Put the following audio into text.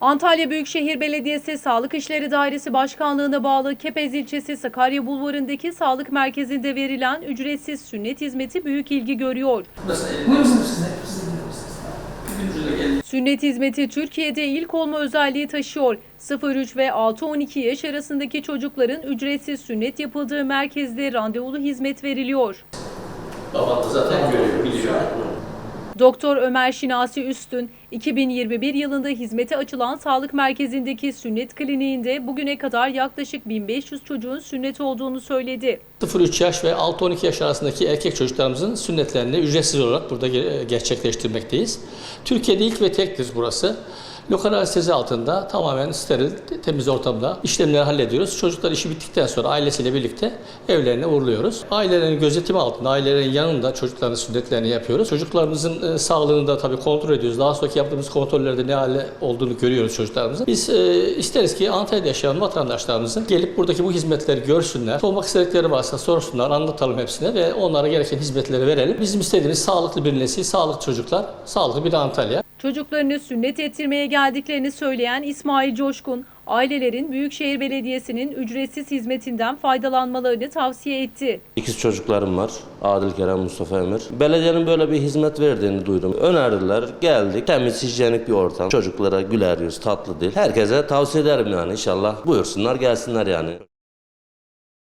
Antalya Büyükşehir Belediyesi Sağlık İşleri Dairesi Başkanlığı'na bağlı Kepez ilçesi Sakarya Bulvarı'ndaki sağlık merkezinde verilen ücretsiz sünnet hizmeti büyük ilgi görüyor. Sünnet hizmeti Türkiye'de ilk olma özelliği taşıyor. 0-3 ve 6-12 yaş arasındaki çocukların ücretsiz sünnet yapıldığı merkezde randevulu hizmet veriliyor. Baban da zaten görüyor, biliyor. Doktor Ömer Şinasi Üstün, 2021 yılında hizmete açılan sağlık merkezindeki sünnet kliniğinde bugüne kadar yaklaşık 1500 çocuğun sünnet olduğunu söyledi. 0-3 yaş ve 6-12 yaş arasındaki erkek çocuklarımızın sünnetlerini ücretsiz olarak burada ge- gerçekleştirmekteyiz. Türkiye'de ilk ve tektir burası. Lokal anestezi altında tamamen steril, temiz ortamda işlemleri hallediyoruz. Çocuklar işi bittikten sonra ailesiyle birlikte evlerine uğurluyoruz. Ailelerin gözetimi altında, ailelerin yanında çocukların sünnetlerini yapıyoruz. Çocuklarımızın e, sağlığını da tabii kontrol ediyoruz. Daha sonraki yaptığımız kontrollerde ne hale olduğunu görüyoruz çocuklarımızın. Biz e, isteriz ki Antalya'da yaşayan vatandaşlarımızın gelip buradaki bu hizmetleri görsünler. Olmak istedikleri varsa sorsunlar, anlatalım hepsine ve onlara gereken hizmetleri verelim. Bizim istediğimiz sağlıklı bir nesil, sağlıklı çocuklar, sağlıklı bir Antalya. Çocuklarını sünnet ettirmeye geldiklerini söyleyen İsmail Coşkun, ailelerin Büyükşehir Belediyesi'nin ücretsiz hizmetinden faydalanmalarını tavsiye etti. İkiz çocuklarım var. Adil Kerem, Mustafa Emir. Belediyenin böyle bir hizmet verdiğini duydum. Önerdiler. Geldik. Temiz, hijyenik bir ortam. Çocuklara güler yüz, tatlı dil. Herkese tavsiye ederim yani inşallah. Buyursunlar gelsinler yani.